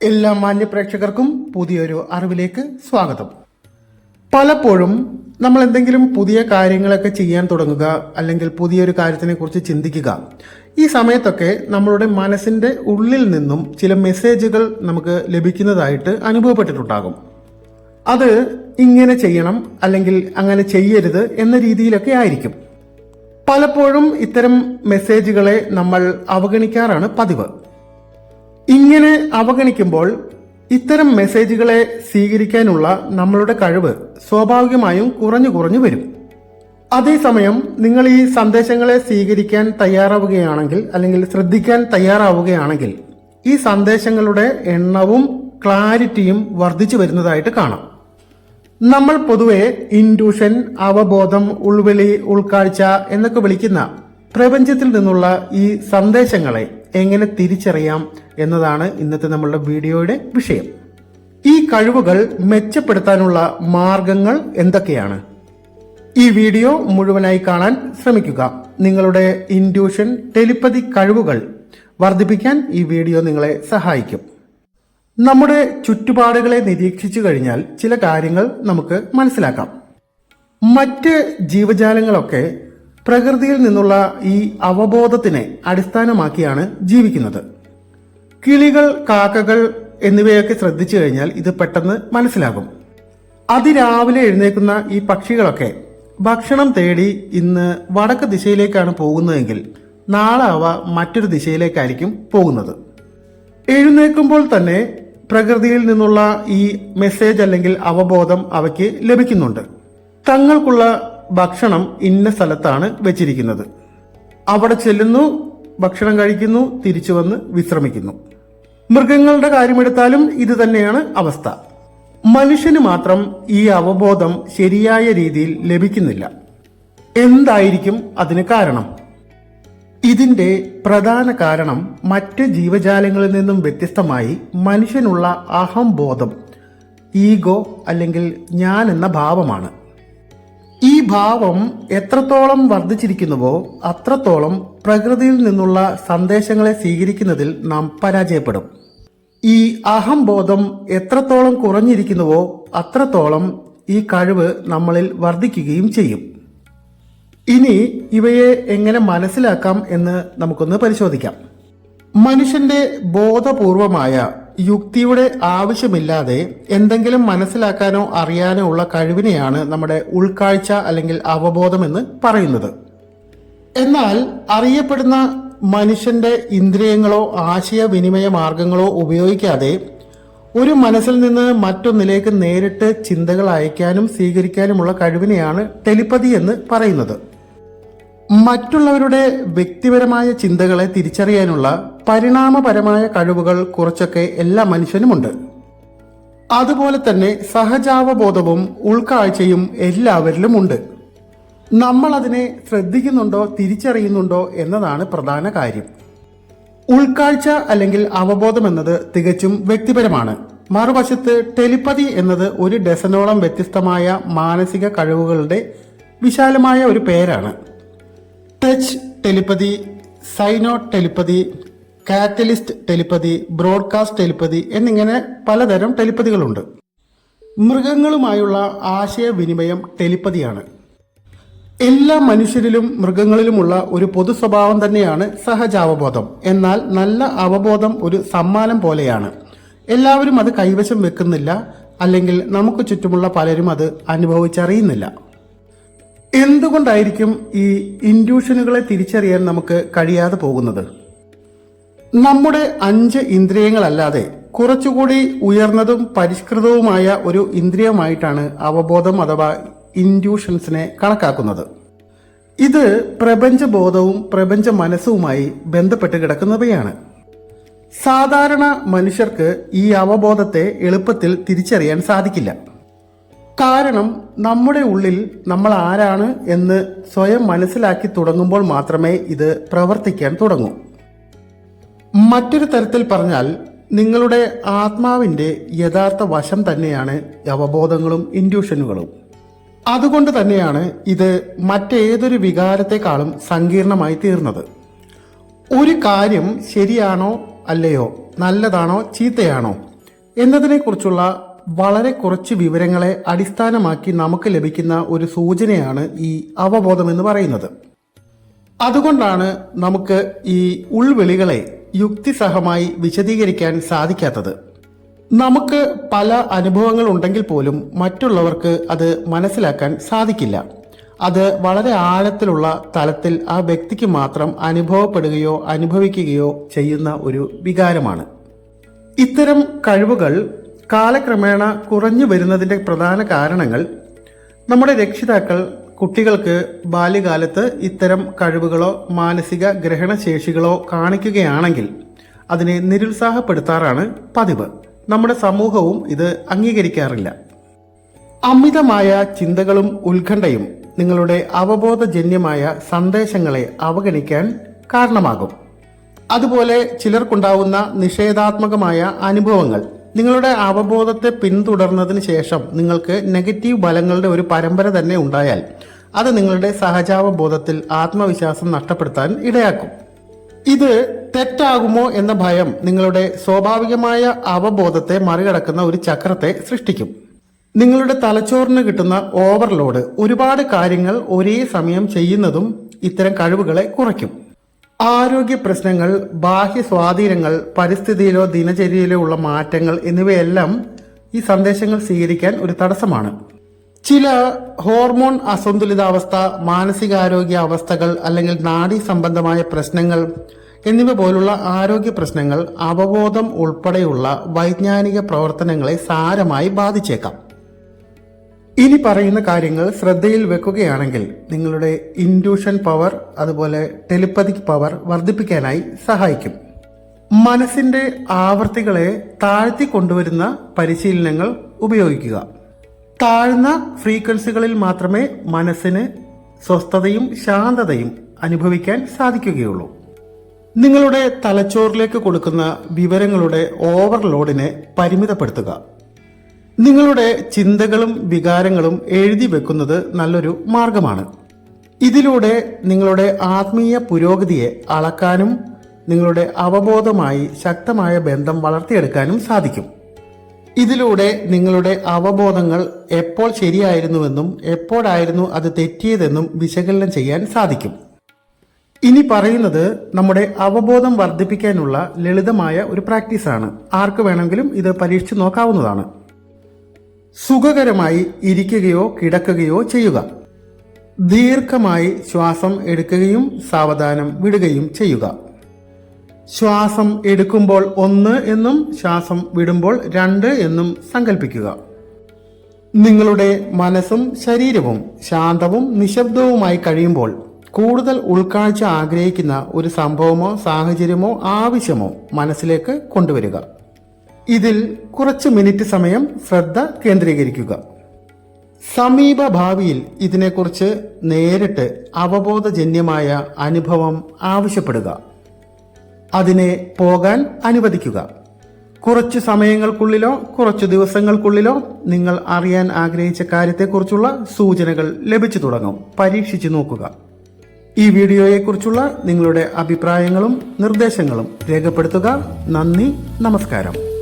എല്ലാ മാന്യ പ്രേക്ഷകർക്കും പുതിയൊരു അറിവിലേക്ക് സ്വാഗതം. പലപ്പോഴും നമ്മൾ എന്തെങ്കിലും പുതിയ കാര്യങ്ങളൊക്കെ ചെയ്യാൻ തുടങ്ങുക അല്ലെങ്കിൽ പുതിയൊരു കാര്യത്തിനെ കുറിച്ച് ചിന്തിക്കുക. ഈ സമയത്തൊക്കെ നമ്മളുടെ മനസ്സിന്റെ ഉള്ളിൽ നിന്നും ചില മെസ്സേജുകൾ നമുക്ക് ലഭിക്കുന്നതായിട്ട് അനുഭവപ്പെട്ടിട്ടുണ്ടാകും. അത് ഇങ്ങനെ ചെയ്യണം അല്ലെങ്കിൽ അങ്ങനെ ചെയ്യരുത് എന്ന രീതിയിലൊക്കെ ആയിരിക്കും. പലപ്പോഴും ഇത്തരം മെസ്സേജുകളെ നമ്മൾ അവഗണിക്കാറാണ് പതിവ്. ഇങ്ങനെ അവഗണിക്കുമ്പോൾ ഇത്തരം മെസ്സേജുകളെ സ്വീകരിക്കാനുള്ള നമ്മളുടെ കഴിവ് സ്വാഭാവികമായും കുറഞ്ഞു കുറഞ്ഞു വരും. അതേസമയം നിങ്ങൾ ഈ സന്ദേശങ്ങളെ സ്വീകരിക്കാൻ തയ്യാറാവുകയാണെങ്കിൽ അല്ലെങ്കിൽ ശ്രദ്ധിക്കാൻ തയ്യാറാവുകയാണെങ്കിൽ ഈ സന്ദേശങ്ങളുടെ എണ്ണവും ക്ലാരിറ്റിയും വർദ്ധിച്ചു വരുന്നതായിട്ട് കാണാം. നമ്മൾ പൊതുവെ ഇൻഡ്യൂഷൻ അവബോധം ഉൾവിളി ഉൾക്കാഴ്ച എന്നൊക്കെ വിളിക്കുന്ന പ്രപഞ്ചത്തിൽ നിന്നുള്ള ഈ സന്ദേശങ്ങളെ എങ്ങനെ തിരിച്ചറിയാം എന്നതാണ് ഇന്നത്തെ നമ്മളുടെ വീഡിയോയുടെ വിഷയം. ഈ കഴിവുകൾ മെച്ചപ്പെടുത്താനുള്ള മാർഗങ്ങൾ എന്തൊക്കെയാണ്? ഈ വീഡിയോ മുഴുവനായി കാണാൻ ശ്രമിക്കുക. നിങ്ങളുടെ ഇൻഡ്യൂഷൻ ടെലിപ്പതി കഴിവുകൾ വർദ്ധിപ്പിക്കാൻ ഈ വീഡിയോ നിങ്ങളെ സഹായിക്കും. നമ്മുടെ ചുറ്റുപാടുകളെ നിരീക്ഷിച്ചു കഴിഞ്ഞാൽ ചില കാര്യങ്ങൾ നമുക്ക് മനസ്സിലാക്കാം. മറ്റ് ജീവജാലങ്ങളൊക്കെ പ്രകൃതിയിൽ നിന്നുള്ള ഈ അവബോധത്തിനെ അടിസ്ഥാനമാക്കിയാണ് ജീവിക്കുന്നത്. കിളികൾ കാക്കകൾ എന്നിവയൊക്കെ ശ്രദ്ധിച്ചു കഴിഞ്ഞാൽ ഇത് പെട്ടെന്ന് മനസ്സിലാകും. അതിരാവിലെ എഴുന്നേക്കുന്ന ഈ പക്ഷികളൊക്കെ ഭക്ഷണം തേടി ഇന്ന് വടക്ക് ദിശയിലേക്കാണ് പോകുന്നതെങ്കിൽ നാളെ അവ മറ്റൊരു ദിശയിലേക്കായിരിക്കും പോകുന്നത്. എഴുന്നേൽക്കുമ്പോൾ തന്നെ പ്രകൃതിയിൽ നിന്നുള്ള ഈ മെസ്സേജ് അല്ലെങ്കിൽ അവബോധം അവയ്ക്ക് ലഭിക്കുന്നുണ്ട്. തങ്ങൾക്കുള്ള ഭക്ഷണം ഇന്ന സ്ഥലത്താണ് വെച്ചിരിക്കുന്നത്. അവിടെ ചെല്ലുന്നു ഭക്ഷണം കഴിക്കുന്നു തിരിച്ചു വന്ന് വിശ്രമിക്കുന്നു. മൃഗങ്ങളുടെ കാര്യമെടുത്താലും ഇത് തന്നെയാണ് അവസ്ഥ. മനുഷ്യന് മാത്രം ഈ അവബോധം ശരിയായ രീതിയിൽ ലഭിക്കുന്നില്ല. എന്തായിരിക്കും അതിന് കാരണം? ഇതിന്റെ പ്രധാന കാരണം മറ്റ് ജീവജാലങ്ങളിൽ നിന്നും വ്യത്യസ്തമായി മനുഷ്യനുള്ള അഹംബോധം ഈഗോ അല്ലെങ്കിൽ ഞാൻ എന്ന ഭാവമാണ്. ഈ ഭാവം എത്രത്തോളം വർദ്ധിച്ചിരിക്കുന്നുവോ അത്രത്തോളം പ്രകൃതിയിൽ നിന്നുള്ള സന്ദേശങ്ങളെ സ്വീകരിക്കുന്നതിൽ നാം പരാജയപ്പെടും. ഈ അഹംബോധം എത്രത്തോളം കുറഞ്ഞിരിക്കുന്നുവോ അത്രത്തോളം ഈ കഴിവ് നമ്മളിൽ വർദ്ധിക്കുകയും ചെയ്യും. ഇനി ഇവയെ എങ്ങനെ മനസ്സിലാക്കാം എന്ന് നമുക്കൊന്ന് പരിശോധിക്കാം. മനുഷ്യന്റെ ബോധപൂർവമായ യുക്തിയുടെ ആവശ്യമില്ലാതെ എന്തെങ്കിലും മനസ്സിലാക്കാനോ അറിയാനോ ഉള്ള കഴിവിനെയാണ് നമ്മുടെ ഉൾക്കാഴ്ച അല്ലെങ്കിൽ അവബോധം എന്ന് പറയുന്നത്. എന്നാൽ അറിയപ്പെടുന്ന മനുഷ്യന്റെ ഇന്ദ്രിയങ്ങളോ ആശയവിനിമയ മാർഗങ്ങളോ ഉപയോഗിക്കാതെ ഒരു മനസ്സിൽ നിന്ന് മറ്റൊന്നിലേക്ക് നേരിട്ട് ചിന്തകൾ അയക്കാനും സ്വീകരിക്കാനുമുള്ള കഴിവിനെയാണ് ടെലിപ്പതി എന്ന് പറയുന്നത്. മറ്റുള്ളവരുടെ വ്യക്തിപരമായ ചിന്തകളെ തിരിച്ചറിയാനുള്ള പരിണാമപരമായ കഴിവുകൾ കുറച്ചൊക്കെ എല്ലാ മനുഷ്യനുമുണ്ട്. അതുപോലെ തന്നെ സഹജാവബോധവും ഉൾക്കാഴ്ചയും എല്ലാവരിലുമുണ്ട്. നമ്മൾ അതിനെ ശ്രദ്ധിക്കുന്നുണ്ടോ തിരിച്ചറിയുന്നുണ്ടോ എന്നതാണ് പ്രധാന കാര്യം. ഉൾക്കാഴ്ച അല്ലെങ്കിൽ അവബോധം എന്നത് തികച്ചും വ്യക്തിപരമാണ്. മറുവശത്ത് ടെലിപ്പതി എന്നത് ഒരു ഡസനോളം വ്യത്യസ്തമായ മാനസിക കഴിവുകളുടെ വിശാലമായ ഒരു പേരാണ്. Touch telepathy സൈനോ telepathy catalyst telepathy broadcast telepathy എന്നിങ്ങനെ പലതരം ടെലിപ്പതികളുണ്ട്. മൃഗങ്ങളുമായുള്ള ആശയവിനിമയം ടെലിപ്പതിയാണ്. എല്ലാ മനുഷ്യരിലും മൃഗങ്ങളിലുമുള്ള ഒരു പൊതു സ്വഭാവം തന്നെയാണ് സഹജാവബോധം. എന്നാൽ നല്ല അവബോധം ഒരു സമ്മാനം പോലെയാണ്. എല്ലാവരും അത് കൈവശം വെക്കുന്നില്ല. അല്ലെങ്കിൽ നമുക്ക് ചുറ്റുമുള്ള പലരും അത് അനുഭവിച്ചറിയുന്നില്ല. എന്തുകൊണ്ടായിരിക്കും ഈ ഇൻഡ്യൂഷനുകളെ തിരിച്ചറിയാൻ നമുക്ക് കഴിയാതെ പോകുന്നത്? നമ്മുടെ അഞ്ച് ഇന്ദ്രിയങ്ങളല്ലാതെ കുറച്ചുകൂടി ഉയർന്നതും പരിഷ്കൃതവുമായ ഒരു ഇന്ദ്രിയമായിട്ടാണ് അവബോധം അഥവാ ഇൻഡ്യൂഷൻസിനെ കണക്കാക്കുന്നത്. ഇത് പ്രപഞ്ചബോധവും പ്രപഞ്ച മനസ്സുമായി ബന്ധപ്പെട്ട് കിടക്കുന്നവയാണ്. സാധാരണ മനുഷ്യർക്ക് ഈ അവബോധത്തെ എളുപ്പത്തിൽ തിരിച്ചറിയാൻ സാധിക്കില്ല. കാരണം നമ്മുടെ ഉള്ളിൽ നമ്മൾ ആരാണ് എന്ന് സ്വയം മനസ്സിലാക്കി തുടങ്ങുമ്പോൾ മാത്രമേ ഇത് പ്രവർത്തിക്കാൻ തുടങ്ങൂ. മറ്റൊരു തരത്തിൽ പറഞ്ഞാൽ നിങ്ങളുടെ ആത്മാവിന്റെ യഥാർത്ഥ വശം തന്നെയാണ് അവബോധങ്ങളും ഇൻഡ്യൂഷനുകളും. അതുകൊണ്ട് തന്നെയാണ് ഇത് മറ്റേതൊരു വികാരത്തെക്കാളും സങ്കീർണമായി തീർന്നത്. ഒരു കാര്യം ശരിയാണോ അല്ലയോ നല്ലതാണോ ചീത്തയാണോ എന്നതിനെക്കുറിച്ചുള്ള വളരെ കുറച്ച് വിവരങ്ങളെ അടിസ്ഥാനമാക്കി നമുക്ക് ലഭിക്കുന്ന ഒരു സൂചനയാണ് ഈ അവബോധം എന്ന് പറയുന്നത്. അതുകൊണ്ടാണ് നമുക്ക് ഈ ഉൾവിളികളെ യുക്തിസഹമായി വിശദീകരിക്കാൻ സാധിക്കാത്തത്. നമുക്ക് പല അനുഭവങ്ങൾ ഉണ്ടെങ്കിൽ പോലും മറ്റുള്ളവർക്ക് അത് മനസ്സിലാക്കാൻ സാധിക്കില്ല. അത് വളരെ ആഴത്തിലുള്ള തലത്തിൽ ആ വ്യക്തിക്ക് മാത്രം അനുഭവപ്പെടുകയോ അനുഭവിക്കുകയോ ചെയ്യുന്ന ഒരു വികാരമാണ്. ഇത്തരം കഴിവുകൾ കാലക്രമേണ കുറഞ്ഞു വരുന്നതിന്റെ പ്രധാന കാരണങ്ങൾ നമ്മുടെ രക്ഷിതാക്കൾ കുട്ടികൾക്ക് ബാല്യകാലത്ത് ഇത്തരം കഴിവുകളോ മാനസിക ഗ്രഹണശേഷികളോ കാണിക്കുകയാണെങ്കിൽ അതിനെ നിരുത്സാഹപ്പെടുത്താറാണ് പതിവ്. നമ്മുടെ സമൂഹവും ഇത് അംഗീകരിക്കാറില്ല. അമിതമായ ചിന്തകളും ഉത്കണ്ഠയും നിങ്ങളുടെ അവബോധജന്യമായ സന്ദേശങ്ങളെ അവഗണിക്കാൻ കാരണമാകും. അതുപോലെ ചിലർക്കുണ്ടാവുന്ന നിഷേധാത്മകമായ അനുഭവങ്ങൾ നിങ്ങളുടെ അവബോധത്തെ പിന്തുടർന്നതിന് ശേഷം നിങ്ങൾക്ക് നെഗറ്റീവ് ഫലങ്ങളുടെ ഒരു പരമ്പര തന്നെ ഉണ്ടായാൽ അത് നിങ്ങളുടെ സഹജാവബോധത്തിൽ ആത്മവിശ്വാസം നഷ്ടപ്പെടുത്താൻ ഇടയാക്കും. ഇത് തെറ്റാകുമോ എന്ന ഭയം നിങ്ങളുടെ സ്വാഭാവികമായ അവബോധത്തെ മറികടക്കുന്ന ഒരു ചക്രത്തെ സൃഷ്ടിക്കും. നിങ്ങളുടെ തലച്ചോറിന് കിട്ടുന്ന ഓവർലോഡ് ഒരുപാട് കാര്യങ്ങൾ ഒരേ സമയം ചെയ്യുന്നതും ഇത്തരം കഴിവുകളെ കുറയ്ക്കും. ആരോഗ്യ പ്രശ്നങ്ങൾ ബാഹ്യ സ്വാധീനങ്ങൾ പരിസ്ഥിതിയിലോ ദിനചര്യയിലോ ഉള്ള മാറ്റങ്ങൾ എന്നിവയെല്ലാം ഈ സന്ദേശങ്ങൾ സ്വീകരിക്കാൻ ഒരു തടസ്സമാണ്. ചില ഹോർമോൺ അസന്തുലിതാവസ്ഥ മാനസികാരോഗ്യ അവസ്ഥകൾ അല്ലെങ്കിൽ നാഡീ സംബന്ധമായ പ്രശ്നങ്ങൾ എന്നിവ പോലുള്ള ആരോഗ്യ പ്രശ്നങ്ങൾ അവബോധം ഉൾപ്പെടെയുള്ള വൈജ്ഞാനിക പ്രവർത്തനങ്ങളെ സാരമായി ബാധിച്ചേക്കാം. ഇനി പറയുന്ന കാര്യങ്ങൾ ശ്രദ്ധയിൽ വെക്കുകയാണെങ്കിൽ നിങ്ങളുടെ ഇൻഡ്യൂഷൻ പവർ അതുപോലെ ടെലിപ്പതിക് പവർ വർദ്ധിപ്പിക്കാനായി സഹായിക്കും. മനസ്സിന്റെ ആവർത്തികളെ താഴ്ത്തി കൊണ്ടുവരുന്ന പരിശീലനങ്ങൾ ഉപയോഗിക്കുക. താഴ്ന്ന ഫ്രീക്വൻസികളിൽ മാത്രമേ മനസ്സിന് സ്വസ്ഥതയും ശാന്തതയും അനുഭവിക്കാൻ സാധിക്കുകയുള്ളൂ. നിങ്ങളുടെ തലച്ചോറിലേക്ക് കൊടുക്കുന്ന വിവരങ്ങളുടെ ഓവർലോഡിനെ പരിമിതപ്പെടുത്തുക. നിങ്ങളുടെ ചിന്തകളും വികാരങ്ങളും എഴുതി വെക്കുന്നത് നല്ലൊരു മാർഗമാണ്. ഇതിലൂടെ നിങ്ങളുടെ ആത്മീയ പുരോഗതിയെ അളക്കാനും നിങ്ങളുടെ അവബോധമായി ശക്തമായ ബന്ധം വളർത്തിയെടുക്കാനും സാധിക്കും. ഇതിലൂടെ നിങ്ങളുടെ അവബോധങ്ങൾ എപ്പോൾ ശരിയായിരുന്നുവെന്നും എപ്പോഴായിരുന്നു അത് തെറ്റിയതെന്നും വിശകലനം ചെയ്യാൻ സാധിക്കും. ഇനി പറയുന്നത് നമ്മുടെ അവബോധം വർദ്ധിപ്പിക്കാനുള്ള ലളിതമായ ഒരു പ്രാക്ടീസാണ്. ആർക്ക് വേണമെങ്കിലും ഇത് പരീക്ഷിച്ചു നോക്കാവുന്നതാണ്. സുഖകരമായി ഇരിക്കുകയോ കിടക്കുകയോ ചെയ്യുക. ദീർഘമായി ശ്വാസം എടുക്കുകയും സാവധാനം വിടുകയും ചെയ്യുക. ശ്വാസം എടുക്കുമ്പോൾ ഒന്ന് എന്നും ശ്വാസം വിടുമ്പോൾ രണ്ട് എന്നും സങ്കല്പിക്കുക നിങ്ങളുടെ മനസ്സും ശരീരവും ശാന്തവും നിശബ്ദവുമായി കഴിയുമ്പോൾ കൂടുതൽ ഉൾക്കാഴ്ച ആഗ്രഹിക്കുന്ന ഒരു സംഭവമോ സാഹചര്യമോ ആവശ്യമോ മനസ്സിലേക്ക് കൊണ്ടുവരിക. ഇതിൽ കുറച്ച് മിനിറ്റ് സമയം ശ്രദ്ധ കേന്ദ്രീകരിക്കുക. സമീപ ഭാവിയിൽ ഇതിനെക്കുറിച്ച് നേരിട്ട് അവബോധജന്യമായ അനുഭവം ആവശ്യപ്പെടുക. അതിനെ പോകാൻ അനുവദിക്കുക. കുറച്ച് സമയങ്ങൾക്കുള്ളിലോ കുറച്ച് ദിവസങ്ങൾക്കുള്ളിലോ നിങ്ങൾ അറിയാൻ ആഗ്രഹിച്ച കാര്യത്തെക്കുറിച്ചുള്ള സൂചനകൾ ലഭിച്ചു തുടങ്ങും. പരീക്ഷിച്ചു നോക്കുക. ഈ വീഡിയോയെക്കുറിച്ചുള്ള നിങ്ങളുടെ അഭിപ്രായങ്ങളും നിർദ്ദേശങ്ങളും രേഖപ്പെടുത്തുക. നന്ദി നമസ്കാരം.